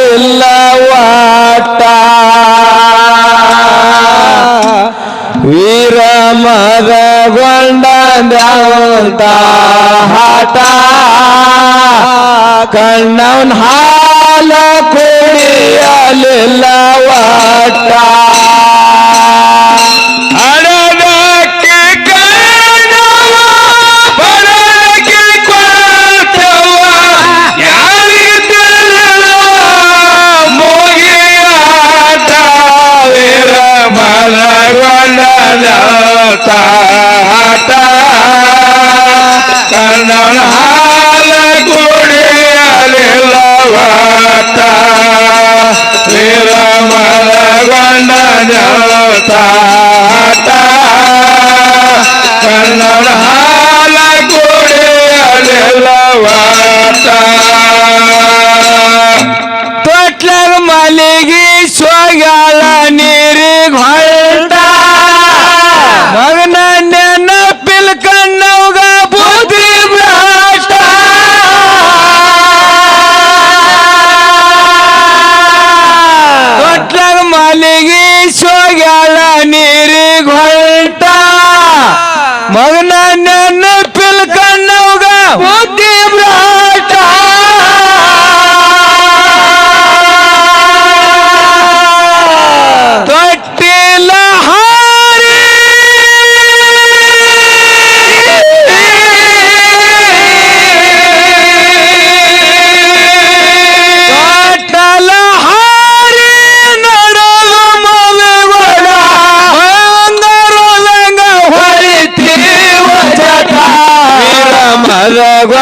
நில்லவாட்ட வீரமத கொண்டாட்ட கண்ணன் ஹால குடியலில்லவாட்டா la la ta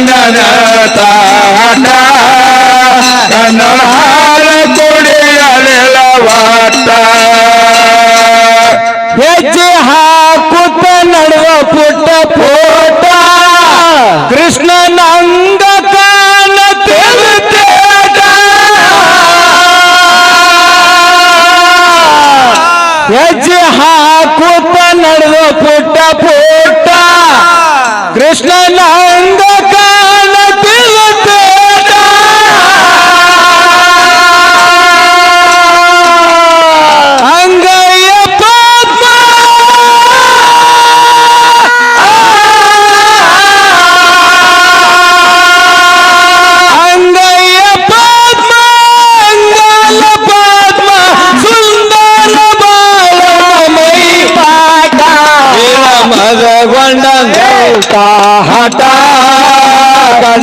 ಗಣನತ Kannada ಕುಡಿಯಲಿಲ್ಲವಾಟ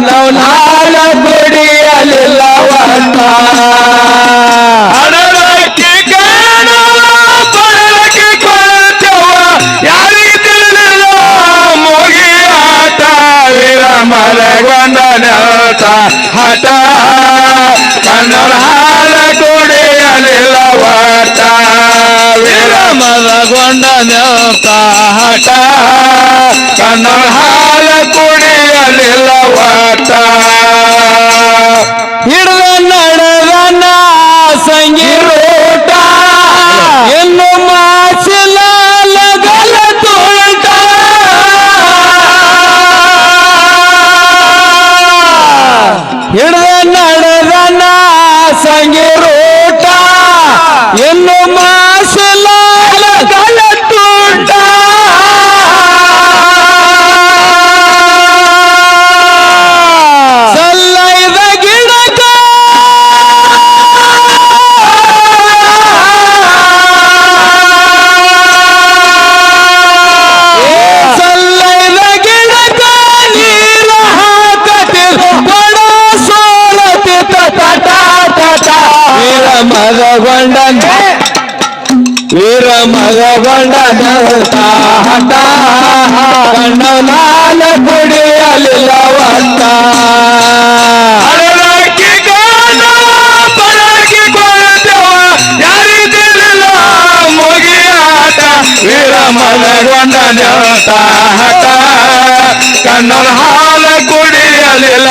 ನೌನಾಳ ಕುಡಿಯಲಿಲ್ಲವನ್ನ ಹಣಕ್ಕೆ ಕಾಣ ಕೊಡಲಕ್ಕೆ ಕೊಡುತ್ತವ ಯಾರಿಗೆ ತಿಳಿದಿಲ್ಲ, ಮುಗಿಯಾಟ ವಿರಮರಗೊಂಡ ಹಠ. ಕಣ್ಣರ ಹಾಲ ಕುಡಿಯಲಿಲ್ಲವಟ ವಿರಮರಗೊಂಡ ಹಠ, ಕಣ್ಣರ ಮಗಗೊಂಡ ಹಠ ಕಣ್ಣ ನಾಲ ಕುಡಿಯಲಿಲ್ಲ ಒಟ್ಟ ಅಡಲಕ್ಕಿ ಗಾನ ಪರಕಿ ಕೊಳ್ತೇವ ಯಾರಿದಿರಲಿಲ್ಲ ಮುಗಿಯಾಟ ವೀರ ಮನಗೊಂಡ ನೆವತ ಹಠ ಕಣ್ಣನ ಹಾಲ ಕುಡಿಯಲಿಲ್ಲ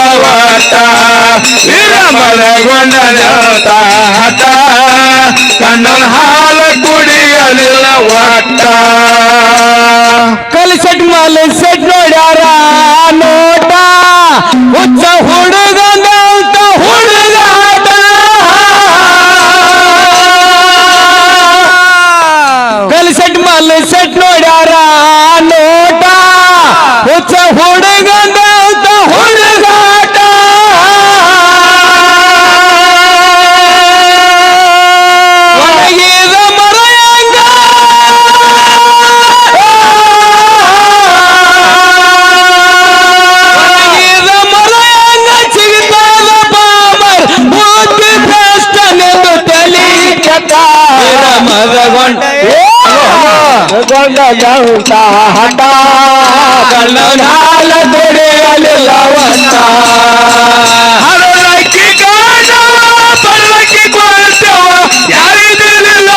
कलला वाटा. कलसट माल सट डोड्यारा उच्च होड़ गंगावत हुड कलसट माल सट नोटा उच्च हुड गंगा ಮದಗೊಂಡ ಗೊಂಡ ಜಂತ ಹಠ. ಕಳ್ಳನಾಲ ದುಡಿಯಲಿಲ್ಲ ಒಟ್ಟ ಹರಳಕ್ಕಿ ಗಾನ ಪರಲಕ್ಕಿ ಕೊಳ್ತೇವ ಯಾರಿದಿರಲಿಲ್ಲ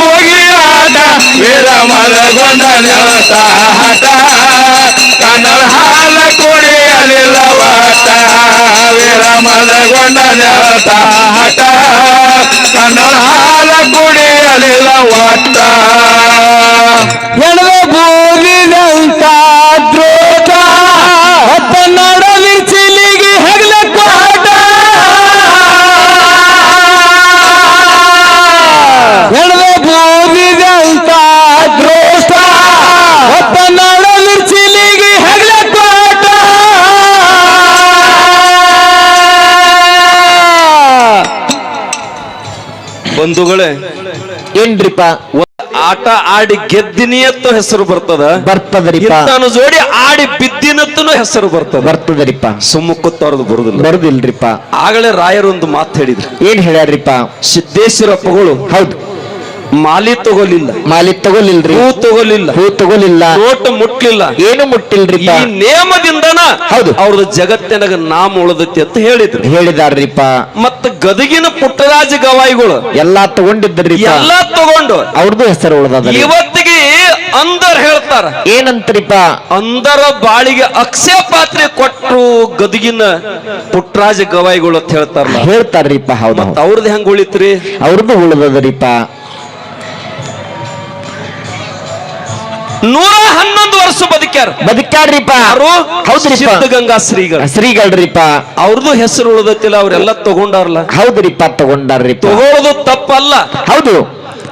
ಮುಗಿಯಾಟ ವೀರ ಮಲಗೊಂಡ ನೆವತ ಹಠ. ಕನ್ನಡ ಹಾಲ ಕುಡಿಯಲಿಲ್ಲ ಒಟ್ಟ ವೀರ ಹಠ. ಕನ್ನಡ ಹಾಲ ಕುಡಿಯಲಿಲ್ಲ ವಾಟ ಎಣದ ಬೂದಿದಂತ ದ್ರೋಟ ಹೊತ್ತ ಚಿಲಿಗೆ ಹೆಗ್ಲ ಕ್ವಾಟ ಎಣದ ಬೂದಿದಂತ ದ್ರೋಟ ಹೊತ್ತ ಹೆಗ್ಲೆ ಚಿಲಿಗಿ ಹೆಗ್ಲ ಬಂಧುಗಳೇ ಏನ್ರಿಪ್ಪ? ಆಟ ಆಡಿ ಗೆದ್ದಿನಿಯತ್ತು ಹೆಸರು ಬರ್ತದ. ಬರ್ತದ್ರಿ ನಾನು ಜೋಡಿ ಆಡಿ ಬಿದ್ದಿನತ್ತನು ಹೆಸರು ಬರ್ತದ. ಬರ್ತದ್ರಿಪ್ಪ. ಸುಮ್ಮಕ್ಕತ್ತವ್ರದ್ದು ಬರುದಿಲ್ಲ. ಬರುದಿಲ್ರಿಪ್ಪ. ಆಗಲೇ ರಾಯರು ಒಂದು ಮಾತು ಹೇಳಿದ್ರು. ಏನ್ ಹೇಳ್ಯಾರ್ರಿಪ್ಪ? ಸಿದ್ದೇಶ್ವರಪ್ಪಗಳು ಹೌದು. ಮಾಲಿ ತಗೋಲಿಲ್ಲ. ಮಾಲಿ ತಗೊಲಿಲ್ರಿ. ಹೂ ತಗೋಲಿಲ್ಲ. ಹೂ ತಗೊಲಿಲ್ಲ. ನೋಟ್ ಮುಟ್ಲಿಲ್ಲ. ಏನು ಮುಟ್ಟಿಲ್ರಿ ಈ ನೇಮದಿಂದನ ಹೌದು. ಅವ್ರದ್ದು ಜಗತ್ತಿನಾಗ ನಾಮ ಉಳದತಿ ಅಂತ ಹೇಳಿದ್ರು. ಹೇಳಿದಾರ್ರಿಪ್ಪ ಮತ್ತ ಗದಗಿನ ಪುಟ್ಟರಾಜ ಗವಾಯಿಗಳು ಎಲ್ಲಾ ತಗೊಂಡಿದ್ದರಿಪ್ಪ ಎಲ್ಲಾ ತಗೊಂಡು ಅವ್ರದ್ದು ಹೆಸರು ಉಳದ ಇವತ್ತಿಗೆ ಅಂದರ್ ಹೇಳ್ತಾರ. ಏನಂತ್ರಿಪ್ಪ ಅಂದರ ಬಾಳಿಗೆ ಅಕ್ಷಯ ಪಾತ್ರೆ ಕೊಟ್ಟರು ಗದಗಿನ ಪುಟ್ಟರಾಜ ಗವಾಯಿಗಳು ಅಂತ ಹೇಳ್ತಾರಲ್ಲ. ಹೇಳ್ತಾರ್ರಿಪ್ಪ ಹೌದು ಅವ್ರದ್ದು ಹೆಂಗ್ ಉಳಿತ್ರಿ? ಅವ್ರದ್ದು ಉಳ್ದದ್ರಿಪ್ಪ ನೂರ ಹನ್ನೊಂದು ವರ್ಷ ಬದುಕ್ಯಾರ. ಬದುಕ್ಯಾರ್ರಿಪ್ಪ ಯಾರು? ಹೌದ್ರಿ ಸಿದ್ಧಗಂಗಾ ಶ್ರೀಗಳು. ಶ್ರೀಗಳ್ರಿಪ್ಪ. ಅವ್ರದ್ದು ಹೆಸರು ಉಳಿದತ್ತಿಲ್ಲ ಅವ್ರೆಲ್ಲ ತಗೊಂಡಾರಲ್ಲ ಹೌದ್ರಿಪ್ಪ ತಗೊಂಡಾರ್ರಿ ತಗೊಳ್ಳೋದು ತಪ್ಪಲ್ಲ. ಹೌದು.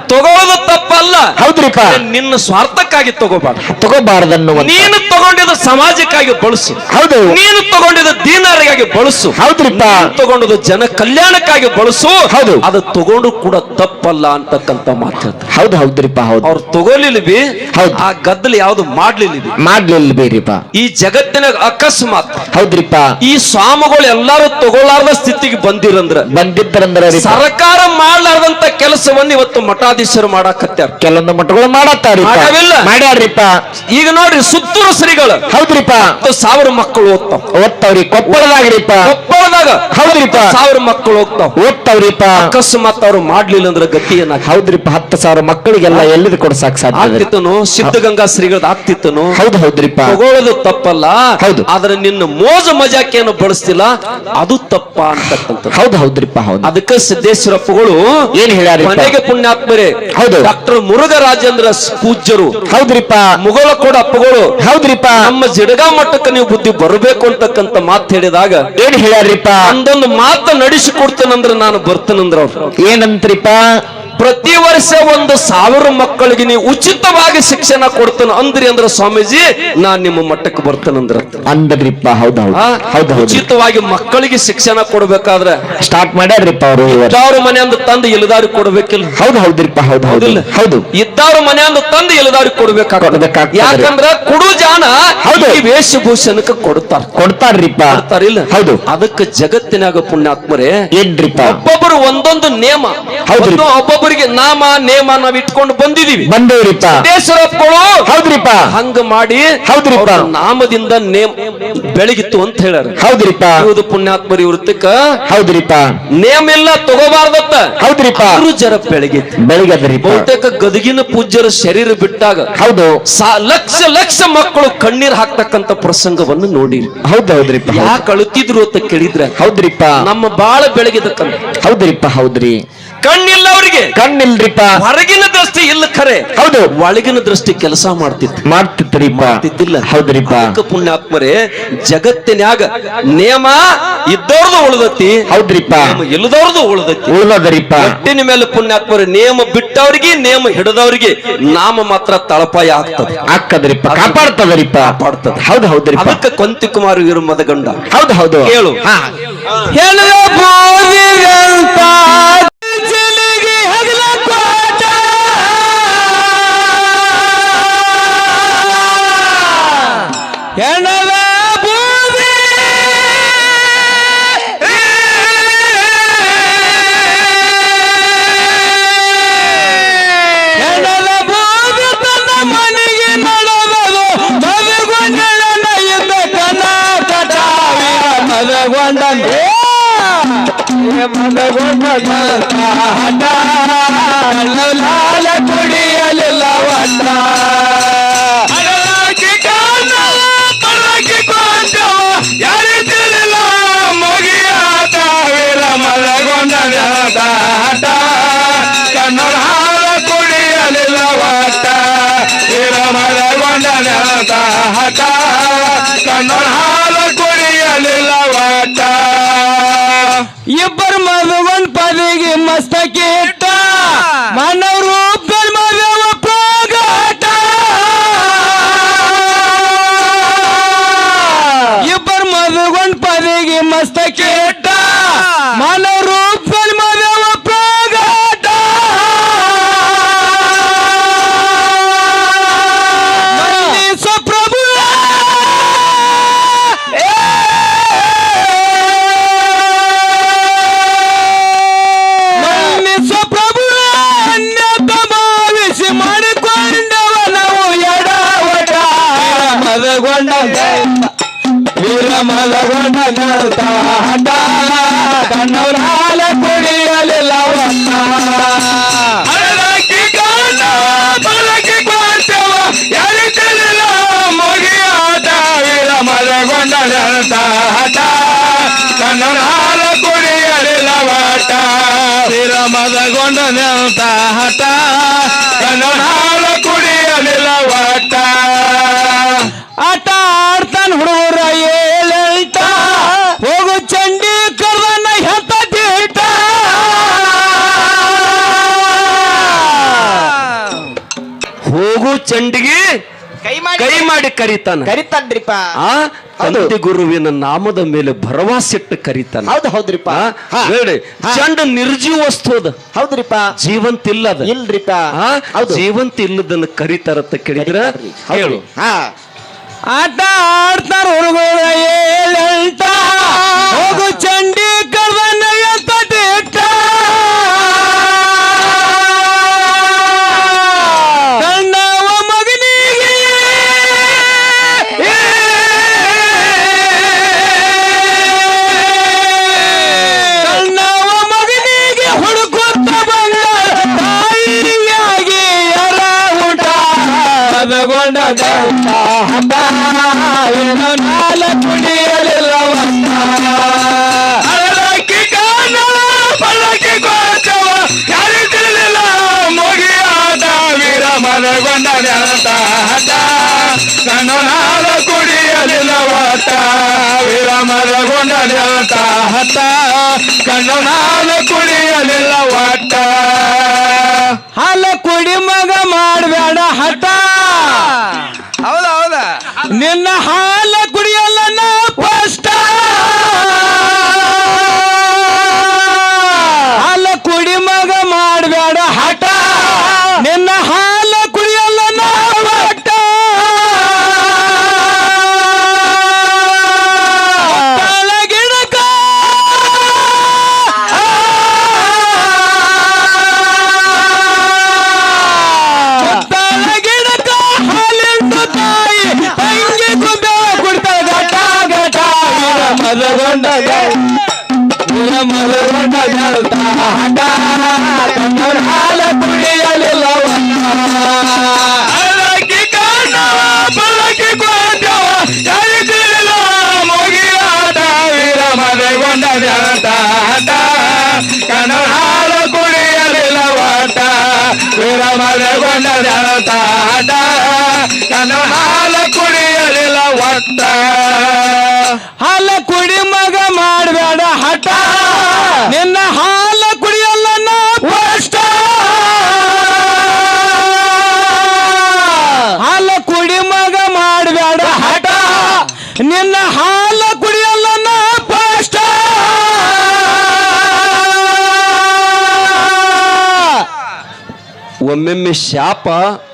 ತಗೊಳ್ಳೋದು ತಪ್ಪಲ್ಲ ಹೌದ್ರಿಪ್ಪ. ನಿನ್ನ ಸ್ವಾರ್ಥಕ್ಕಾಗಿ ತಗೋಬಾರ್ದು. ತಗೋಬಾರ್ದನ್ನು ನೀನು ತಗೊಂಡಿದ ಸಮಾಜಕ್ಕಾಗಿ ಬಳಸು. ಹೌದು. ನೀನು ತಗೊಂಡಿದ ದೀನಾರಿಗಾಗಿ ಬಳಸು. ಹೌದ್ರಿಪ್ಪ. ತಗೊಂಡಿದ ತಗೊಂಡದ್ದು ಜನ ಕಲ್ಯಾಣಕ್ಕಾಗಿ ಬಳಸು. ಹೌದು. ಅದು ತಗೊಂಡು ಕೂಡ ತಪ್ಪಲ್ಲ ಅಂತಕ್ಕಂತ ಮಾತು ಹೌದು ಹೌದ್ರಿಪ್ಪ ಹೌದು. ಅವ್ರು ತಗೋಲಿಲ್ಲ ಬಿ ಹೌದು. ಆ ಗದ್ದಲ ಯಾವ್ದು ಮಾಡ್ಲಿಲ್ಲ ಮಾಡ್ಲಿಲ್ಲ ಬೇರಿಪ್ಪ ಈ ಜಗತ್ತಿನ ಅಕಸ್ಮಾತ್ ಹೌದ್ರಿಪ್ಪ. ಈ ಸ್ವಾಮಿಗಳು ಎಲ್ಲಾರು ತಗೊಳ್ಳಾರ್ದ ಸ್ಥಿತಿಗೆ ಬಂದಿರಂದ್ರ ಬಂದಿದ್ದರಂದ್ರ ಸರ್ಕಾರ ಮಾಡ್ಲಾರ್ದಂತ ಕೆಲಸವನ್ನು ಇವತ್ತು ಮಠಾಧೀಶರು ಮಾಡಾಕತ್ಯಾರ ಕೆಲವೊಂದು ಮಠಗಳು ಮಾಡತ್ತಾರ ಮಾಡವಿಲ್ಲ. ಮಾಡ್ಯಾರ್ರಿಪ್ಪ ಈಗ ನೋಡ್ರಿ ಸುತ್ತೂರು ಶ್ರೀಗಳು. ಹೌದ್ರಿಪ್ಪ. ಸಾವಿರ ಮಕ್ಕಳು ಓದ್ತಾವ. ಓದ್ತಾವ್ರಿ ಕೊಪ್ಪಳದಾಗ್ರಿಪ್ಪ. ಕೊಪ್ಪಳದಾಗ ಹೌದ್ರಿಪ್ಪ. ಸಾವಿರ ಮಕ್ಕಳು ಹೋಗ್ತಾವ ಓದ್ತಾವ್ರಿಪ್ಪ. ಅಕಸ್ಮಾತ್ ಅವ್ರು ಮಾಡ್ಲಿಲ್ಲ ಅಂದ್ರೆ ಗತಿ ಏನ ಹೌದ್ರಿಪ್ಪ ಹತ್ತು ಸಾವಿರ ಮಕ್ಕಳಿಗೆಲ್ಲ ಎಲ್ಲಿದ್ ಕೊಡ್ಸಾಕ್ ಸಾಧ್ಯ? ಆಗ್ತಿತ್ತನು ಸಿದ್ಧಗಂಗಾ ಶ್ರೀಗಳದ್ ಆಗ್ತಿತ್ತನು. ಹೌದು ಹೌದ್ರಿಪ್ಪ. ತಗೊಳ್ಳೋದು ತಪ್ಪಲ್ಲ. ಹೌದು. ಆದ್ರೆ ನಿನ್ನ ಮೋಜು ಮಜಾಕೆಯನ್ನು ಬಳಸ್ತಿಲ್ಲ? ಅದು ತಪ್ಪ ಅಂತಕ್ಕಂಥದ್ದು. ಹೌದು ಹೌದ್ರಿಪ್ಪ ಹೌದು. ಅದಕ್ಕೆ ಸಿದ್ದೇಶ್ವರಪ್ಪಗಳು ಏನ್ ಹೇಳ್ಯಾರಿಪ್ಪ? ಮನೆಗೆ ಪುಣ್ಯಾತ್ಮರೇ ಹೌದು. ಡಾಕ್ಟರ್ ಮುರುಘರಾಜೇಂದ್ರ ರಾಜೇಂದ್ರ ಪೂಜ್ಯರು. ಹೌದ್ರಿಪ್ಪ. ಮುಗಲ ಕೂಡ ಅಪ್ಪಗಳು. ಹೌದ್ರಿಪ್ಪ. ನಮ್ಮ ಜಿಡಗ ಮಟ್ಟಕ್ಕೆ ನೀವು ಬುದ್ಧಿ ಬರಬೇಕು ಅಂತಕ್ಕಂತ ಮಾತು ಹೇಳಿದಾಗ ಏನ್ ಹೇಳ್ಯಾರ್ರಿಪ್ಪ? ಒಂದೊಂದು ಮಾತು ನಡೆಸಿಕೊಡ್ತೇನಂದ್ರೆ ನಾನು ಬರ್ತೇನಂದ್ರ ಅವ್ರು ಏನಂತ್ರಿಪ್ಪ? ಪ್ರತಿ ವರ್ಷ ಒಂದು ಸಾವಿರ ಮಕ್ಕಳಿಗೆ ನೀವು ಉಚಿತವಾಗಿ ಶಿಕ್ಷಣ ಕೊಡ್ತಾನೆ ಅಂದ್ರಿ ಅಂದ್ರ ಸ್ವಾಮೀಜಿ ನಾನ್ ನಿಮ್ಮ ಮಟ್ಟಕ್ಕೆ ಬರ್ತೇನಂದ್ರ ಅಂದ್ರಿಪ್ಪ ಹೌದು ಉಚಿತವಾಗಿ ಮಕ್ಕಳಿಗೆ ಶಿಕ್ಷಣ ಕೊಡ್ಬೇಕಾದ್ರೆ ಸ್ಟಾರ್ಟ್ ಮಾಡ್ಯಾರ್ರಿಪ್ಪ ಅವರು ಇದ್ದವ್ರ ಮನೆಯಿಂದ ತಂದು ಇಲ್ಲದಾರಿ ಕೊಡ್ಬೇಕಿಲ್ಲ. ಹೌದು ಹೌದ್ರಿಪ್ಪ ಹೌದು ಹೌದು. ಹೌದಿಲ್ಲ ಹೌದು. ಇದ್ದವ್ರ ಮನೆಯಿಂದ ತಂದು ಇಲ್ಲದಾರಿ ಕೊಡ್ಬೇಕಾಗ್ತದೆ. ಯಾಕಂದ್ರೆ ಕುಡು ಜಾನ ಹೌದು. ಈ ವೇಷಭೂಷಣಕ್ಕೆ ಕೊಡ್ತಾರ. ಕೊಡ್ತಾರ್ರಿಪ್ಪ. ಕೊಡ್ತಾರಿಲ್ಲ ಹೌದು. ಅದಕ್ಕೆ ಜಗತ್ತಿನಾಗ ಪುಣ್ಯಾತ್ಮರೇ ಏನ್ರಿಪ್ಪ. ಒಬ್ಬೊಬ್ಬರು ಒಂದೊಂದು ನೇಮ ಹೌದು ಒಬ್ಬೊಬ್ಬರು ಒಬ್ಬೊಬ್ಬರಿಗೆ ನಾಮ ನೇಮ ನಾವ್ ಇಟ್ಕೊಂಡು ಬಂದಿದೀವಿ. ಬಂದೇವ್ರಿಪ್ಪ. ದೇಶರಪ್ಪಗಳು ಹೌದ್ರಿಪ್ಪ. ಹಂಗ ಮಾಡಿ ಹೌದ್ರಿಪ್ಪ. ನಾಮದಿಂದ ನೇಮ ಬೆಳಗಿತ್ತು ಅಂತ ಹೇಳ್ಯಾರ. ಹೌದ್ರಿಪ್ಪ. ಹೌದು ಪುಣ್ಯಾತ್ಮರಿ ವೃತ್ತಕ್ಕ ಹೌದ್ರಿಪ್ಪ. ನೇಮ ಎಲ್ಲ ತಗೋಬಾರ್ದತ್ತ. ಹೌದ್ರಿಪ್ಪ. ಆದ್ರೂ ಜರ ಬೆಳಗಿತ್ತು ಬೆಳಗದ್ರಿ ಬಹುತೇಕ ಗದಗಿನ ಪೂಜ್ಯರ ಶರೀರ ಬಿಟ್ಟಾಗ ಹೌದು. ಲಕ್ಷ ಲಕ್ಷ ಮಕ್ಕಳು ಕಣ್ಣೀರ್ ಹಾಕ್ತಕ್ಕಂತ ಪ್ರಸಂಗವನ್ನು ನೋಡಿರಿ. ಹೌದ್ ಹೌದ್ರಿಪ್ಪ ಯಾಕೆ ಅಳುತ್ತಿದ್ರು ಅಂತ ಕೇಳಿದ್ರೆ ಹೌದ್ರಿಪ್ಪ. ನಮ್ಮ ಬಾಳ ಬೆಳಗಿದಕ್ಕಂತ. ಹೌದ್ರಿಪ್ಪ ಹೌದ್ರಿ. ಕಣ್ಣಿಲ್ಲ ಅವರಿಗೆ. ಕಣ್ಣಿಲ್ರಿಪ್ಪ. ಹೊರಗಿನ ದೃಷ್ಟಿ ಇಲ್ಲ ಖರೆ. ಹೌದು. ಒಳಗಿನ ದೃಷ್ಟಿ ಕೆಲಸ ಮಾಡ್ತಿತ್ತು. ಮಾಡ್ತಿತ್ತರಿ ಮಾಡ್ತಿದ್ದಿಲ್ಲ. ಹೌದ್ರಿಪ್ಪ. ಪುಣ್ಯಾತ್ಮರೇ ಜಗತ್ತಿನ್ಯಾಗ ನಿಯಮ ಇದ್ದವ್ರದ್ದು ಉಳದತ್ತಿ ಹೌದ್ರಿಪ್ಪ. ಇಲ್ಲದವ್ರದ್ದು ಉಳದತ್ತಿ ಉಳದ್ರಿಪ್ಪ ಒಟ್ಟಿನ ಮೇಲೆ ಪುಣ್ಯಾತ್ಮರ ನಿಯಮ ಬಿಟ್ಟವ್ರಿಗೆ ನಿಯಮ ಹಿಡಿದವ್ರಿಗೆ ನಾಮ ಮಾತ್ರ ತಳಪಾಯ ಆಗ್ತದೆ. ಹಾಕದ್ರಿಪ್ಪ ಕಾಪಾಡ್ತದರಿಪ್ಪ. ಕಾಪಾಡ್ತದೆ. ಹೌದು ಹೌದ್ರಿ ಅದಕ್ಕೆ ಕೊಂತಿ ಕುಮಾರ್ ಇರು ಮದಗಂಡ. ಹೌದು ಹೌದು. ಹೇಳು ಹಾ. ಮದಗೊಂಡನ ಹಠ. ಲಾಲ ಕುಡಿಯಲಿಲ್ಲ ವಟ ಅಡಲಾಕಿ ಇಬ್ಬರು ಮದುವನ್ ಪದಿಗೆ ಮಸ್ತಕ್ಕೆ ಇಟ್ಟ. ಮನವರು ಮದಗೊಂಡ ವೀರ ಮದಗೊಂಡ ಹಠ ಕಣ್ಣವ್ರ ಹಾಲ ಕುಡಿಯಲಿಲ್ಲ ಮುಗಿಯಾಟ ವೀರ ಮದಗೊಂಡ ಹಠ. ಕಣ್ಣವ್ರ ಹಾಲ ಕುಡಿಯಲಿಲ್ಲ ವಾಟ ವೀರ ಮದಗೊಂಡ ಹಠ ಕಣ್ಣವ್ರ ಚಂಡಿಗೆ ಕೈ ಮಾಡಿ ಕೈ ಮಾಡಿ ಕರೀತಾನ. ಕರಿತಾನ್ರಿಪ್ಪ. ಆ ತಂದೆ ಗುರುವಿನ ನಾಮದ ಮೇಲೆ ಭರವಸೆಟ್ಟು ಕರೀತಾನ. ಹೌದು ಹೌದ್ರಿಪ್ಪ. ಆ, ಹಾ. ಹೇಳಿ ಹಾ. ಚಂಡ ನಿರ್ಜೀವ ವಸ್ತು ಅದ. ಹೌದ್ರಿಪ್ಪ. ಜೀವಂತ ಇಲ್ಲ ಅದ ಇಲ್ರಿಪ್ಪ. ಆ, ಹೌದು. ಜೀವಂತ ಇಲ್ಲದನ್ನ ಕರೀತಾರತ್ತ ಕೇಳಿದ್ರ. ಹೇಳು. ಹಾ. ಆಟ ಆಡ್ತಾರ ಹುಡುಗರ ಹೋಗು ಚಂಡಿ. ಹಠ ಕಣ್ಣು ನಾಲ ವೀರ ಮದಗೊಂಡ ಜಳತ ಹಠ ಕಣ್ಣವ್ರ ಹಾಲ ಕುಡಿಯಲಿಲ್ಲವ. ಅಲಕ್ಕಿ ಕಾಣವ ಬಲಕಿ ಕೊಂಡವ ಯಾರಿಗಿಲ್ಲ ಮುಗಿಯಾದ ವೀರ ಮದಗೊಂಡ ಜಳತ ಹಠ ಕಣ್ಣವ್ರ ಹಾಲ ಕುಡಿಯಲಿಲ್ಲ ವಾಟ ವೀರ ನಿನ್ನ ಒಮ್ಮೆಮ್ಮೆ ಶಾಪ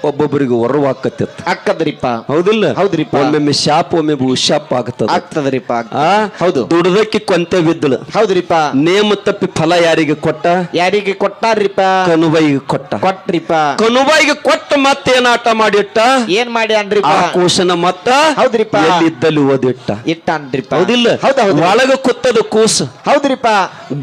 ಒಬ್ಬೊಬ್ಬರಿಗೆ ಹೊರವಾಕತ್ತಿತ್ತು ಅಕ್ಕದ್ರಿಪ್ಪ ಹೌದಿಲ್ಲ? ಹೌದ್ರಿಪ್ಪ. ಒಮ್ಮೆಮ್ಮೆ ಶಾಪ ಒಮ್ಮೆ ಶಾಪ ಆಗ್ತದ. ಆಗ್ತದ್ರಿಪ್ಪ. ಆ? ಹೌದು. ದುಡದಕ್ಕೆ ಕೊಂತೆ ಬಿದ್ದಳು. ಹೌದ್ರಿಪ್ಪ. ನೇಮ ತಪ್ಪಿ ಫಲ ಯಾರಿಗೆ ಕೊಟ್ಟ? ಯಾರಿಗೆ ಕೊಟ್ಟಾರ್ರಿಪ್ಪ? ಕನುಬೈಗೆ ಕೊಟ್ಟ. ಕೊಟ್ರಿಪ್ಪ. ಕನುಬೈಗೆ ಕೊಟ್ಟ ಮತ್ತೇನ್ ಆಟ ಮಾಡಿಟ್ಟ? ಏನ್ ಮಾಡಿ ಅನ್ರಿಪ್ಪ ಕೂಸನ ಮತ್ತ ಹೌದ್ರಿಪ್ಪ. ಎಲ್ಲಿದ್ದಲ್ಲಿ ಓದಿಟ್ಟ? ಇಟ್ಟಾನ್ರಿಪ್ಪ ಹೌದಿಲ್ಲ? ಹೌದ ಹೌದು. ಒಳಗ ಕುತ್ತದ ಕೂಸ. ಹೌದ್ರಿಪ್ಪ.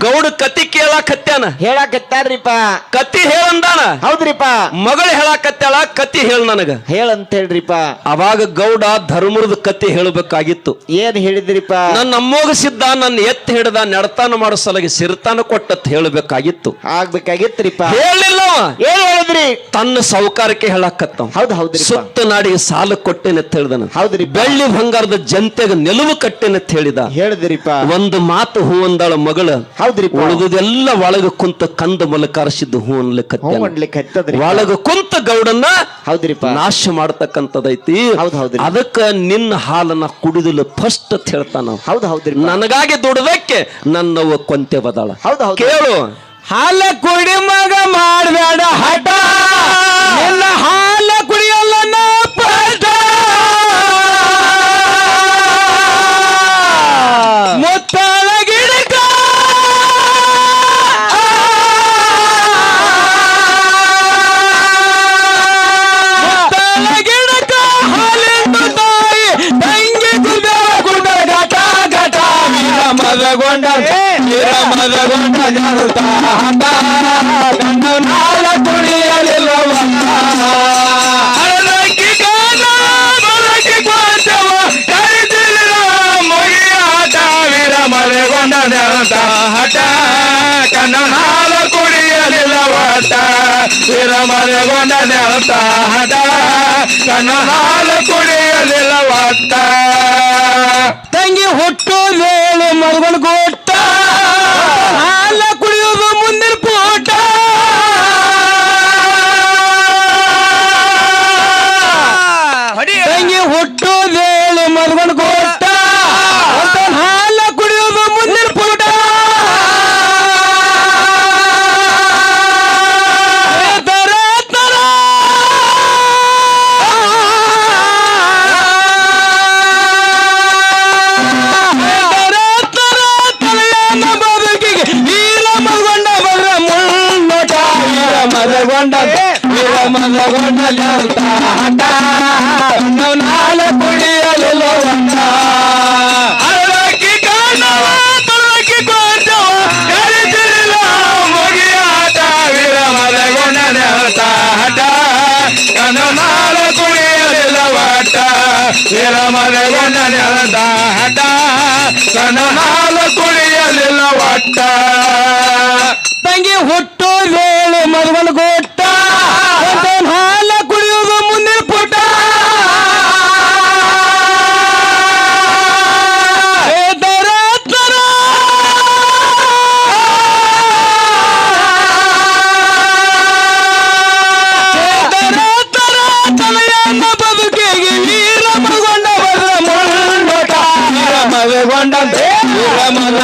ಗೌಡ ಕತಿ ಕೇಳಾಕತ್ಯಾನ? ಹೇಳಾಕತ್ತಾರ್ರಿಪ್ಪ. ಕತಿ ಹೇಳಂದಾನ? ಹೌದ್ರಿಪ್ಪ. ಮಗಳು ಹೇಳಾಕತ್ತಾಳ ಕತಿ ಹೇಳ ನನಗ. ಹೇಳಂತ ಹೇಳ್ರಿಪ್ಪ ಅವಾಗ ಗೌಡ ಧರ್ಮರದ ಕತಿ ಹೇಳಬೇಕಾಗಿತ್ತು. ಏನ್ ಹೇಳಿದ್ರಿಪ್ಪ? ನನ್ನ ಅಮ್ಮೋಗಿಸಿದ್ದ ನನ್ನ ಎತ್ತಿ ಹಿಡ್ದ ನಡತಾನ ಮಾಡೋ ಸಲಗಿ ಸಿರ್ತಾನ ಕೊಟ್ಟತ್ ಹೇಳಬೇಕಾಗಿತ್ತು. ಆಗ್ಬೇಕಾಗಿತ್ರಿಪ್ಪ. ಹೇಳಿಲ್ಲ. ಏನ್ ಹೇಳಿದ್ರಿ? ತನ್ನ ಸೌಕಾರಕ್ಕೆ ಹೇಳಾಕತ್ತ ಹೌದ್ ಹೌದ್ರಿ ಸುತ್ತ ನಾಡಿ ಸಾಲ ಕೊಟ್ಟೆನೆ ಅಂತ ಹೇಳ್ದನ ಹೌದ್ರಿ ಬೆಳ್ಳಿ ಬಂಗಾರದ ಜನತೆಗೆ ನೆಲುವು ಕಟ್ಟೆನೆ ಅಂತ ಹೇಳಿದ. ಹೇಳಿದ್ರಿಪ್ಪ. ಒಂದು ಮಾತು ಹೂ ಅಂದಾಳ ಮಗಳ. ಹೌದ್ರಿ ಉಳಿದುದೆಲ್ಲ ಒಳಗ ಕುಂತ ಕಂದ ಮೂಲಕ ಅರಸಿದ್ದು ಹೂ ಅನ್ಲಿಕ್ಕೆ ಅನ್ಲಿಕ್ಕೆ ಒಳಗ ಕುಂತ ಗೌಡನ್ನ ಹೌದ್ರಿಪ್ಪ? ನಾಶ ಮಾಡತಕ್ಕಂಥದೈತಿ ಹೌದ್ ಹೌದ್ರಿ. ಅದಕ್ಕ ನಿನ್ನ ಹಾಲನ್ನ ಕುಡಿದಲು ಫಸ್ಟ್ ಅಂತ ಹೇಳ್ತಾನ. ಹೌದ್ ಹೌದ್ರಿ ನನಗಾಗಿ ದುಡ್ದಕ್ಕೆ ನನ್ನವ್ವ ಕೊಂತೆ ಬದಾಳ. ಹೌದ್ ಹೌದ್ ಕೇಳು. ಹಾಲ ಕುಡಿ ಮಗ ಮಾಡಬೇಡ ಹಠ. ಎಲ್ಲ ಹಾಲ ಮದಗೊಂಡ ಜರುತ ಹಠ ಗಂಡು ನಾಳ ವೀರ ಮದಗೊಂಡ ಜರುತ ಹಠ ಕಣ್ಣು ನಾಳ ಕುಡಿಯಲಿಲ್ಲ ಒಟ್ಟ ವೀರ ಮದಗೊಂಡ ಜರುತ ಹಠ ಕಣ್ಣು ನಾಳ ಕುಡಿಯಲಿಲ್ಲ ಒಟ್ಟ ತಂಗಿ ಹುಟ್ಟೋದೇಳು ಮಲ್ಕೊಂಡು ಕೊಟ್ಟ ಹಾಲ ರಮನ